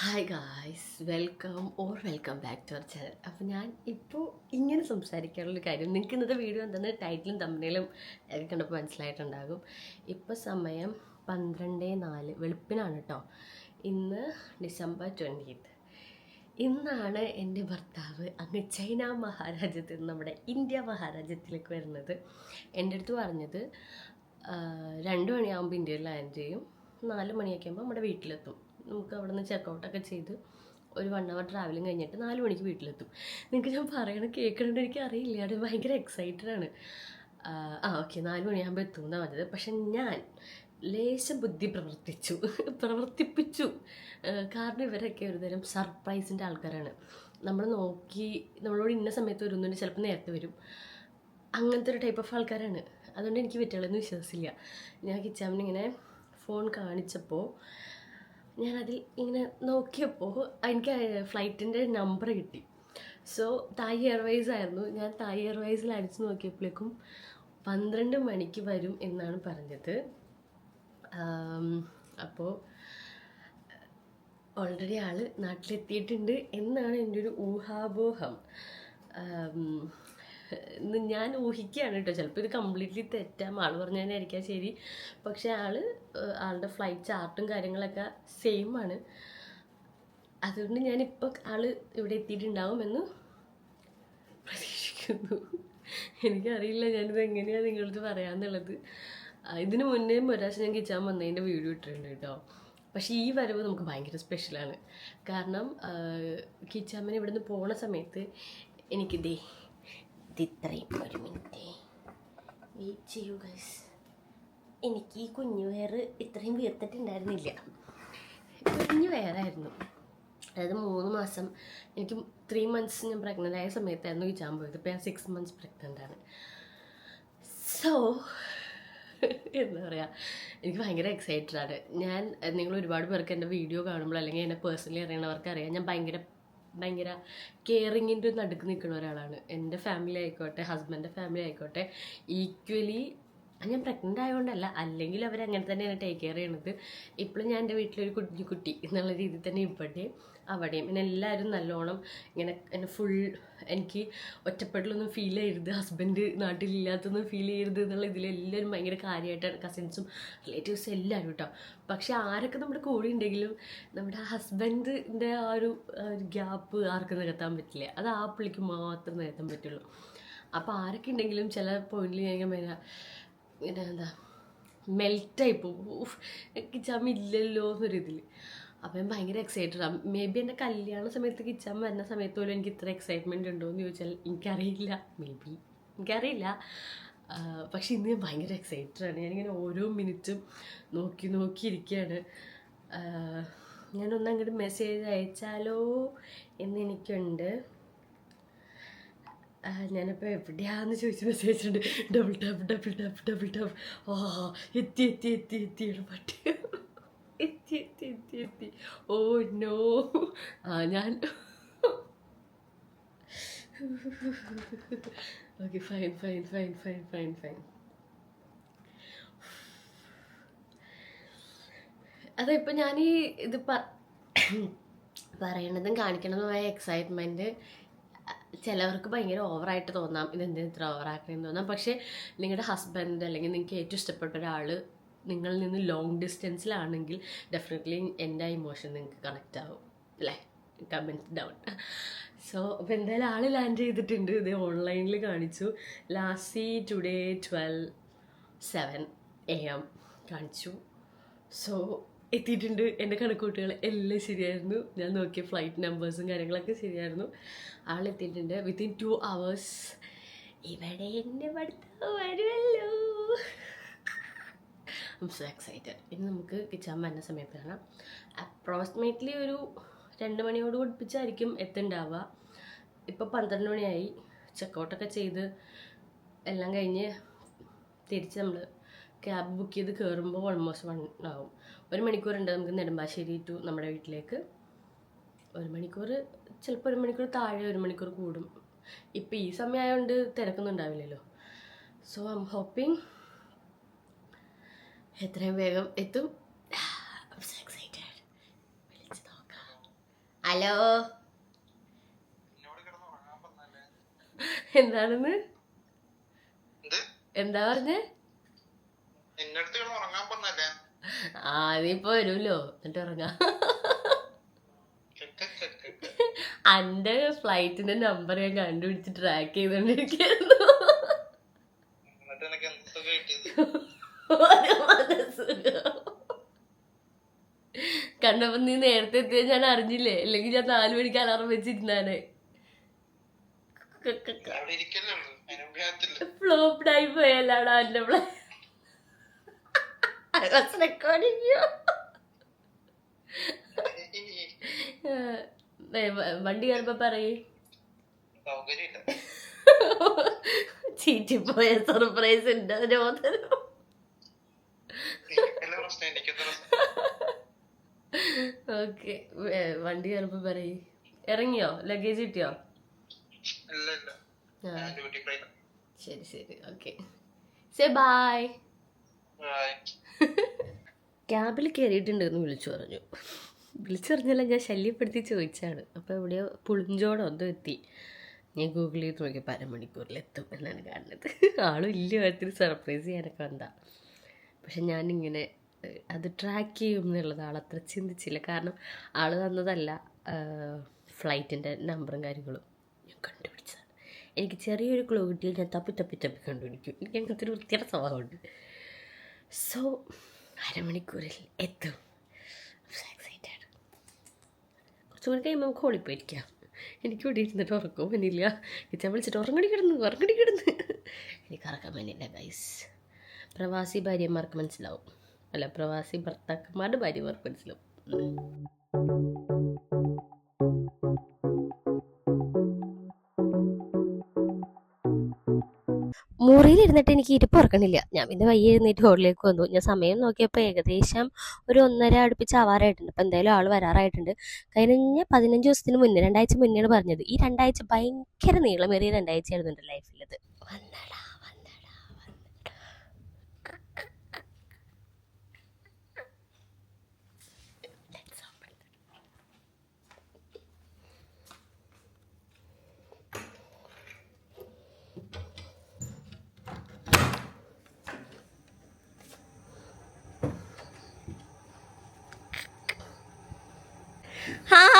Hi guys welcome or welcome back to our channel അപ്പോൾ ഞാൻ ഇപ്പോൾ ഇങ്ങനെ സംസാരിക്കാനുള്ള കാര്യം. നിങ്ങൾക്ക് ഇന്നത്തെ വീഡിയോ എന്താണ് ടൈറ്റിലും തമ്മിലും ഒക്കെ കണ്ടപ്പോൾ മനസ്സിലായിട്ടുണ്ടാകും. ഇപ്പോൾ സമയം പന്ത്രണ്ട് നാല് വെളുപ്പിനാണ് കേട്ടോ ഇന്ന് ഡിസംബർ ട്വന്റീത്ത് ഇന്നാണ് എന്റെ ഭർത്താവ് അങ്ങ് ചൈന മഹാരാജ്യത്തിൽ നിന്ന് നമ്മുടെ ഇന്ത്യ മഹാരാജ്യത്തിലേക്ക് വരുന്നത്. എന്റെ അടുത്ത് പറഞ്ഞത് രണ്ട് മണിയാകുമ്പോൾ ഇന്ത്യയിൽ ലാൻഡ് ചെയ്യും നാല് മണിയൊക്കെ ആകുമ്പോൾ നമ്മുടെ വീട്ടിലെത്തും. നമുക്ക് അവിടെ നിന്ന് ചെക്കൗട്ടൊക്കെ ചെയ്ത് ഒരു വൺ അവർ ട്രാവലിങ് കഴിഞ്ഞിട്ട് നാല് മണിക്ക് വീട്ടിലെത്തും. നിങ്ങൾക്ക് ഞാൻ പറയണ കേൾക്കണമെന്ന് എനിക്ക് അറിയില്ല. അത് ഭയങ്കര എക്സൈറ്റഡ് ആണ്. ആ, ഓക്കെ നാല് മണിയാകുമ്പോൾ എത്തും എന്നാണ് പറഞ്ഞത് പക്ഷെ ഞാൻ ലേശം ബുദ്ധി പ്രവർത്തിച്ചു. പ്രവർത്തിപ്പിച്ചു. കാരണം ഇവരൊക്കെ ഒരുതരം സർപ്രൈസിന്റെ ആൾക്കാരാണ്. നമ്മൾ നോക്കി നമ്മളോട് ഇന്ന സമയത്ത് വരുന്നുണ്ട് ചിലപ്പോൾ നേരത്തെ വരും. അങ്ങനത്തെ ഒരു ടൈപ്പ് ഓഫ് ആൾക്കാരാണ്. അതുകൊണ്ട് എനിക്ക് പറ്റുള്ളതെന്ന് വിശ്വാസമില്ല. ഞാൻ കിച്ചാമിനിങ്ങനെ ഫോൺ കാണിച്ചപ്പോൾ ഞാനതിൽ ഇങ്ങനെ നോക്കിയപ്പോൾ എനിക്ക് ഫ്ലൈറ്റിന്റെ നമ്പർ കിട്ടി. സോ തായ് എയർവൈസ് ആയിരുന്നു. ഞാൻ തായ് എയർവൈസിൽ അടിച്ചു നോക്കിയപ്പോഴേക്കും പന്ത്രണ്ട് മണിക്ക് വരും എന്നാണ് പറഞ്ഞത്. അപ്പോൾ ഓൾറെഡി ആൾ നാട്ടിലെത്തിയിട്ടുണ്ട് എന്നാണ് എന്റെ ഒരു ഇന്ന് ഞാൻ ഊഹിക്കുകയാണ് കേട്ടോ. ചിലപ്പോൾ ഇത് കംപ്ലീറ്റ്ലി തെറ്റാം. ആൾ പറഞ്ഞതിനായിരിക്കാം ശരി. പക്ഷേ ആൾ ആളുടെ ഫ്ലൈറ്റ് ചാർട്ടും കാര്യങ്ങളൊക്കെ സെയിം ആണ്. അതുകൊണ്ട് ഞാനിപ്പോൾ ആൾ ഇവിടെ എത്തിയിട്ടുണ്ടാവുമെന്ന് പ്രതീക്ഷിക്കുന്നു. എനിക്കറിയില്ല ഞാനിത് എങ്ങനെയാണ് നിങ്ങളടുത്ത് പറയാന്നുള്ളത്. ഇതിനു മുന്നേ ഒരാഴ്ച ഞാൻ കിച്ചാൻ വന്നതിന്റെ വീഡിയോ ഇട്ടിട്ടുണ്ട് കേട്ടോ. പക്ഷേ ഈ വരവ് നമുക്ക് ഭയങ്കര സ്പെഷ്യലാണ് കാരണം കിച്ചാമ്മൻ ഇവിടുന്ന് പോണ സമയത്ത് എനിക്കിതേ ഇത്രയും ഒരു മിനിറ്റ്. വെയിറ്റ് ചെയ്യൂ ഗൈസ് എനിക്ക് ഈ കുഞ്ഞു വയറ് ഇത്രയും വീർത്തിട്ടുണ്ടായിരുന്നില്ല. കുഞ്ഞു വയറായിരുന്നു അതായത് മൂന്ന് മാസം എനിക്ക് ത്രീ മന്ത്സ് ഞാൻ പ്രഗ്നന്റ് ആയ സമയത്തായിരുന്നു കിച്ചാൻ പോയത് ഇപ്പോൾ ഞാൻ സിക്സ് മന്ത്സ് പ്രഗ്നന്റ് ആണ്. സോ എന്താ പറയുക എനിക്ക് ഭയങ്കര എക്സൈറ്റഡ് ആണ്. ഞാൻ നിങ്ങൾ ഒരുപാട് പേർക്ക് എന്റെ വീഡിയോ കാണുമ്പോൾ അല്ലെങ്കിൽ എന്നെ പേഴ്സണലി അറിയണവർക്ക് അറിയാം ഞാൻ ഭയങ്കര ഭയങ്കര കെയറിങ്ങിന്റെ നടുക്ക് നിൽക്കുന്ന ഒരാളാണ്. എന്റെ ഫാമിലി ആയിക്കോട്ടെ ഹസ്ബൻഡിന്റെ ഫാമിലി ആയിക്കോട്ടെ ഈക്വലി ഞാൻ പ്രഗ്നന്റ് ആയതുകൊണ്ടല്ല അല്ലെങ്കിൽ അവർ അങ്ങനെ തന്നെയാണ് ടേക്ക് കെയർ ചെയ്യണത്. ഇപ്പോഴും ഞാൻ എന്റെ വീട്ടിലൊരു കുഞ്ഞു കുട്ടി എന്നുള്ള രീതിയിൽ തന്നെ ഇവിടെയും അവിടെയും. പിന്നെ എല്ലാവരും നല്ലോണം ഇങ്ങനെ എന്നെ ഫുൾ എനിക്ക് ഒറ്റപ്പെടലൊന്നും ഫീൽ ചെയ്യരുത്. ഹസ്ബൻഡ് നാട്ടിലില്ലാത്തൊന്നും ഫീൽ ചെയ്യരുത് എന്നുള്ള ഇതിലെല്ലാവരും ഭയങ്കര കാര്യമായിട്ടാണ് കസിൻസും റിലേറ്റീവ്സും എല്ലാവരും കേട്ടോ പക്ഷെ ആരൊക്കെ നമ്മുടെ കൂടെ ഉണ്ടെങ്കിലും നമ്മുടെ ഹസ്ബൻഡിന്റെ ആ ഒരു ഗ്യാപ്പ് ആർക്കും നികത്താൻ പറ്റില്ല. അത് ആ പുള്ളിക്ക് മാത്രം നികത്താൻ പറ്റുള്ളൂ. അപ്പോൾ ആരൊക്കെ ഉണ്ടെങ്കിലും ചില പോയിന്റിൽ ഞാൻ ഇങ്ങനെ പിന്നെ എന്താ മെൽറ്റായി പോകും. ചമില്ലല്ലോ എന്നൊരിതിൽ അപ്പം ഞാൻ ഭയങ്കര എക്സൈറ്റഡ് ആണ് മേ ബി എന്റെ കല്യാണ സമയത്ത് കിച്ചാൻ വരുന്ന സമയത്ത് പോലും എനിക്ക് ഇത്ര എക്സൈറ്റ്മെന്റ് ഉണ്ടോ എന്ന് ചോദിച്ചാൽ എനിക്കറിയില്ല. മേ ബി എനിക്കറിയില്ല പക്ഷേ ഇന്ന് ഞാൻ ഭയങ്കര എക്സൈറ്റഡ് ആണ്. ഞാനിങ്ങനെ ഓരോ മിനിറ്റും നോക്കി നോക്കി ഇരിക്കുകയാണ് ഞാനൊന്ന് അങ്ങോട്ട് മെസ്സേജ് അയച്ചാലോ എന്ന് എനിക്കുണ്ട്. ഞാനിപ്പോൾ എവിടെയാന്ന് ചോദിച്ച് മെസ്സേജ് ഉണ്ട്. Double tap double tap double tap ആ എത്തി എത്തി എത്തി എത്തി പട്ടി എത്തി എത്തി എത്തി എത്തി ഓ നോ ആ ഞാൻ okay fine fine fine fine fine fine അതെ ഇപ്പം ഞാൻ ഈ ഇത് പറയണതും കാണിക്കണതുമായ എക്സൈറ്റ്മെന്റ് ചിലവർക്ക് ഭയങ്കര ഓവറായിട്ട് തോന്നാം. ഇതെന്തിനാ ഇത്ര ഓവറാക്കണമെന്ന് തോന്നാം. പക്ഷേ നിങ്ങളുടെ ഹസ്ബൻഡ് അല്ലെങ്കിൽ നിങ്ങൾക്ക് ഏറ്റവും ഇഷ്ടപ്പെട്ട ഒരാൾ നിങ്ങളിൽ നിന്ന് ലോങ് ഡിസ്റ്റൻസിലാണെങ്കിൽ ഡെഫിനറ്റ്ലി എന്റെ ഇമോഷൻ നിങ്ങൾക്ക് കണക്റ്റ് ആവും അല്ലേ? കമന്റ് ഡൗൺ സോ അപ്പോൾ എന്തായാലും ആൾ ലാൻഡ് ചെയ്തിട്ടുണ്ട്. ഇത് ഓൺലൈനിൽ കാണിച്ചു. Last today twelve seven A M കാണിച്ചു. സോ എത്തിയിട്ടുണ്ട്. എന്റെ കണക്കൂട്ടുകൾ എല്ലാം ശരിയായിരുന്നു. ഞാൻ നോക്കിയ ഫ്ലൈറ്റ് നമ്പേഴ്സും കാര്യങ്ങളൊക്കെ ശരിയായിരുന്നു. ആളെത്തിയിട്ടുണ്ട് വിത്തിൻ ടു അവേഴ്സ് ഇവിടെ എന്റെ പഠിത്തം വരുമല്ലോ. ഐം സോ എക്സൈറ്റഡ് ഇനി നമുക്ക് കിച്ചാൻ വരുന്ന സമയത്ത് കാണാം. അപ്രോക്സിമേറ്റ്ലി ഒരു രണ്ട് മണിയോട് പഠിപ്പിച്ചായിരിക്കും എത്തുണ്ടാവുക ഇപ്പോൾ പന്ത്രണ്ട് മണിയായി. ചെക്കൗട്ടൊക്കെ ചെയ്ത് എല്ലാം കഴിഞ്ഞ് തിരിച്ച് നമ്മൾ ക്യാബ് ബുക്ക് ചെയ്ത് കയറുമ്പോൾ ഓൾമോസ്റ്റ് വൺ ആവും. ഒരു മണിക്കൂറുണ്ട് നമുക്ക് നെടുമ്പാശ്ശേരി ടു നമ്മുടെ വീട്ടിലേക്ക്. ഒരു മണിക്കൂർ ചിലപ്പോൾ ഒരു മണിക്കൂർ താഴെ ഒരു മണിക്കൂർ കൂടും. ഇപ്പം ഈ സമയമായതുകൊണ്ട് തിരക്കൊന്നും ഉണ്ടാവില്ലല്ലോ. സോ ഐ എം ഹോപ്പിംഗ് എത്രയും വേഗം എത്തും. എക്സൈറ്റഡ് വിളിച്ച് നോക്കാം. ഹലോ? എന്താണെന്ന്? എന്ത്? പറഞ്ഞേ? ആ നീയിപ്പോ വരുമല്ലോ എന്നിട്ട് ഇറങ്ങാം എന്റെ. അന്റെ ഫ്ലൈറ്റിന്റെ നമ്പർ ഞാൻ കണ്ടുപിടിച്ച് ട്രാക്ക് ചെയ്തോണ്ടിരിക്കുന്നു എന്നിട്ട് എനിക്ക് എന്ത് സുഖം കിട്ടിയത് കണ്ടപ്പോ നീ നേരത്തെ എത്തിയത് ഞാൻ അറിഞ്ഞില്ലേ? അല്ലെങ്കിൽ ഞാൻ നാലു മണിക്ക് അലാറം വെച്ചിരുന്നാണ് ഫ്ലോപ്ഡ് ആയി പോയല്ലാടാ എന്റെ റെക്കോർഡിങ് വണ്ടി കയറുമ്പോ പറയേ. ചീറ്റിപ്പോയ സർപ്രൈസ് ഉണ്ട് രോദനം ഓക്കെ. വണ്ടി കയറുമ്പോ പറയ്. ഇറങ്ങിയോ? ലഗേജ് കിട്ടിയോ? ശരി ശരി. ഓക്കെ. സേ ബായ് ക്യാബിൽ കയറിയിട്ടുണ്ടെന്ന് വിളിച്ചു പറഞ്ഞു. വിളിച്ചു പറഞ്ഞല്ല ഞാൻ ശല്യപ്പെടുത്തി ചോദിച്ചാണ്. അപ്പോൾ എവിടെയോ പുളിഞ്ചോടോ എന്തോ എത്തി. ഞാൻ ഗൂഗിൾ ചെയ്ത് നോക്കിയപ്പോൾ അരമണിക്കൂറിൽ എത്തും എന്നാണ് കാണുന്നത്. ആളും ഇല്ല ഒത്തിരി സർപ്രൈസ് ചെയ്യാനൊക്കെ വന്നാ പക്ഷെ ഞാനിങ്ങനെ അത് ട്രാക്ക് ചെയ്യും എന്നുള്ളത് അത്ര ചിന്തിച്ചില്ല. കാരണം ആൾ തന്നതല്ല ഫ്ലൈറ്റിന്റെ നമ്പറും കാര്യങ്ങളും. ഞാൻ കണ്ടുപിടിച്ചതാണ്. എനിക്ക് ചെറിയൊരു ക്ലോ കിട്ടിയാൽ ഞാൻ തപ്പി തപ്പി തപ്പി കണ്ടുപിടിക്കും. എനിക്ക് അങ്ങനത്തെ ഒരു വൃത്തിയുടെ സ്വഭാവമുണ്ട്. സോ അരമണിക്കൂറിൽ എത്തും. എക്സൈറ്റഡ് കുറച്ച് കൂടി കഴിയുമ്പോൾ നമുക്ക് ഓളിപ്പോയിരിക്കാം എനിക്ക് ഇവിടെ ഇരുന്നിട്ട് ഉറക്കം വന്നില്ല. കിച്ചാൻ വിളിച്ചിട്ട് ഉറങ്ങടി കിടന്നു ഉറങ്ങടി കിടന്ന്. എനിക്ക് ഉറക്കം വന്നില്ല ഗൈസ് പ്രവാസി ഭാര്യമാർക്ക് മനസ്സിലാവും. അല്ല പ്രവാസി ഭർത്താക്കന്മാരുടെ ഭാര്യമാർക്ക് മനസ്സിലാവും. മുറിയിലിരുന്നിട്ട് എനിക്ക് ഇരിപ്പ് ഉറക്കണില്ല. ഞാൻ പിന്നെ വയ്യ എഴുന്നേറ്റ് ഹോളിലേക്ക് വന്നു. ഞാൻ സമയം നോക്കിയപ്പോൾ ഏകദേശം ഒരു ഒന്നര അടുപ്പിച്ച് ആവാറായിട്ടുണ്ട്. അപ്പം എന്തായാലും ആൾ വരാറായിട്ടുണ്ട്. കഴിഞ്ഞ പതിനഞ്ച് ദിവസത്തിന് മുന്നേ രണ്ടാഴ്ച മുന്നേ പറഞ്ഞത്. ഈ രണ്ടാഴ്ച ഭയങ്കര നീളമേറിയ രണ്ടാഴ്ചയായിരുന്നു എന്റെ ലൈഫിലത് വന്നടാ. ഹായ്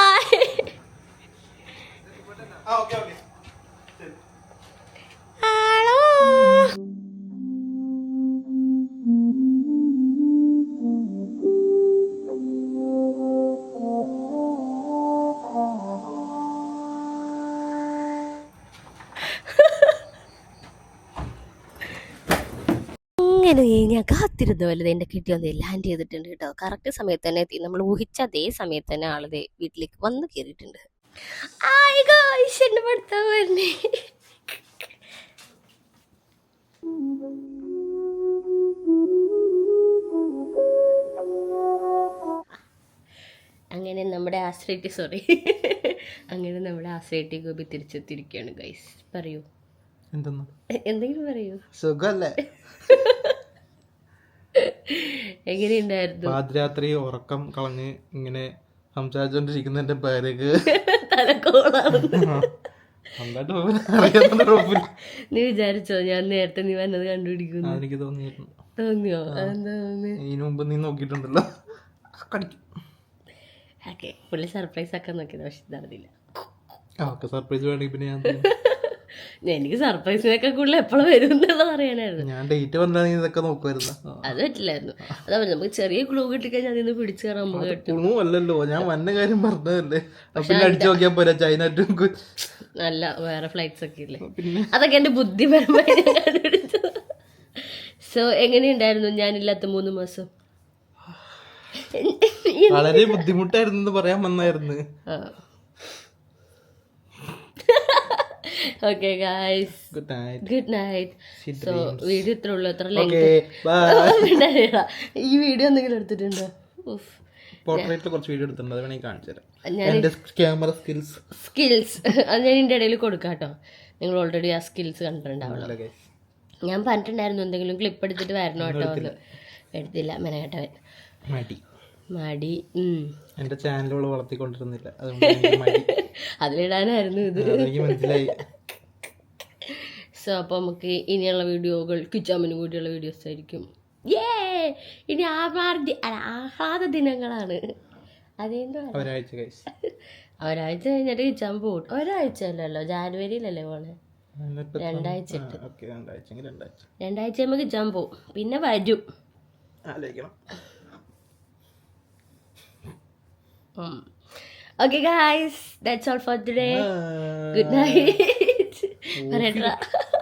ഞാൻ കാത്തിരുന്ന പോലെ എന്റെ കിട്ടി വന്ന് ലാൻഡ് ചെയ്തിട്ടുണ്ട് കേട്ടോ. കറക്റ്റ് സമയത്ത് തന്നെ എത്തി. നമ്മൾ ഊഹിച്ച അതേ സമയത്ത് തന്നെ ആളത് വീട്ടിലേക്ക് വന്ന് കയറിയിട്ടുണ്ട് അങ്ങനെ നമ്മുടെ ആശ്രയിറ്റി സോറി അങ്ങനെ നമ്മുടെ ആശ്രയിറ്റി ഗോപി തിരിച്ചെത്തിയിരിക്കുകയാണ് ഗൈസ് പറയൂ. എന്തെങ്കിലും പറയൂ. സുഖല്ലേ? എങ്ങനെയുണ്ടായിരുന്നു? പാതിരാത്രി ഉറക്കം കളഞ്ഞ് ഇങ്ങനെ സംസാരിച്ചോണ്ടിരിക്കുന്ന എന്റെ പേരേക്ക് നീ വിചാരിച്ചോ ഞാൻ നേരത്തെ നീ വന്നത് കണ്ടുപിടിക്കുന്നു എനിക്ക് തോന്നിയിരുന്നു തോന്നിയോ? തോന്നി ഇതിനു മുമ്പ് നീ നോക്കിയിട്ടുണ്ടല്ലോ. കടിക്കും. ഓക്കെ പുള്ളി സർപ്രൈസ് ആക്കാൻ നോക്കിയത് പക്ഷെ നടന്നില്ല ഓക്കെ സർപ്രൈസ് വേണമെങ്കിൽ പിന്നെ ഞാൻ എനിക്ക് സർപ്രൈസിനൊക്കെ കൂടുതൽ എപ്പോഴും വരും എന്നുള്ളത് അറിയാനായിരുന്നു. ഞാൻ ഡേറ്റ് വന്നാൽ ഇതൊക്കെ നോക്കുമായിരുന്നു അത് പറ്റില്ലായിരുന്നു. അതാ നമുക്ക് ചെറിയ ക്ലൂ കിട്ടിക്കഴിഞ്ഞാൽ അതിൽ നിന്ന് പിടിച്ചു കയറാൻ നമുക്ക് കിട്ടും അല്ലല്ലോ. ഞാൻ വന്ന കാര്യം പറഞ്ഞതല്ലേ. പിന്നെ അടിച്ചു നോക്കിയാൽ പോരാ ചൈന നല്ല വേറെ ഫ്ലൈറ്റ്സ് ഒക്കെ ഇല്ലേ? അതൊക്കെ എന്റെ ബുദ്ധിപരമായി കണ്ടുപിടിച്ചത്. സോ എങ്ങനെയുണ്ടായിരുന്നു ഞാനില്ലാത്ത മൂന്ന് മാസം? വളരെ ബുദ്ധിമുട്ടായിരുന്നു പറയാൻ വന്നായിരുന്നു. Okay guys good night good night so video ഇത്ര ഉള്ളൂ എത്ര ഈ വീഡിയോ എന്തെങ്കിലും എടുത്തിട്ടുണ്ടോ? ഉഫ്. പോർട്രേറ്റിൽ കുറച്ച് വീഡിയോ എടുത്തിട്ടുണ്ട് അത് വേണമെങ്കിൽ കാണിച്ചു തരാം. എന്റെ ക്യാമറ സ്കിൽസ് സ്കിൽസ് അത് ഞാൻ ഇതിന്റെ ഇടയിൽ കൊടുക്കാം കേട്ടോ. നിങ്ങൾ ഓൾറെഡി ആ സ്കിൽസ് കണ്ടിട്ടുണ്ടാവുള്ളൂ ഞാൻ പറഞ്ഞിട്ടുണ്ടായിരുന്നു എന്തെങ്കിലും ക്ലിപ്പ് എടുത്തിട്ട് വരണോ കേട്ടോ എടുത്തില്ല. മെനകേട്ടവൻ മടി. മടി. എന്റെ ചാനലുകൾ വളർത്തിക്കൊണ്ടിരുന്നില്ല. അതിലിടാനായിരുന്നു ഇത്. മനസ്സിലായി. സോ അപ്പോൾ നമുക്ക് ഇനിയുള്ള വീഡിയോകൾ കിച്ചാമിന് കൂടിയുള്ള വീഡിയോസ് ആയിരിക്കും. ഏ ഇനി ആഹ്ലാദ ആഹ്ലാദ ദിനങ്ങളാണ്. അതെന്തോ ഒരാഴ്ച ഒരാഴ്ച കഴിഞ്ഞിട്ട് കിച്ചാൻ പോകും ഒരാഴ്ച അല്ലല്ലോ ജാനുവരിയിലല്ലേ പോണേ? രണ്ടാഴ്ച രണ്ടാഴ്ച. രണ്ടാഴ്ച. നമുക്ക് കിച്ചാൻ പോകും പിന്നെ വരും. ആലോചിക്കണം. Hmm. Okay, guys, that's all for today. Bye. Good night. Parendra.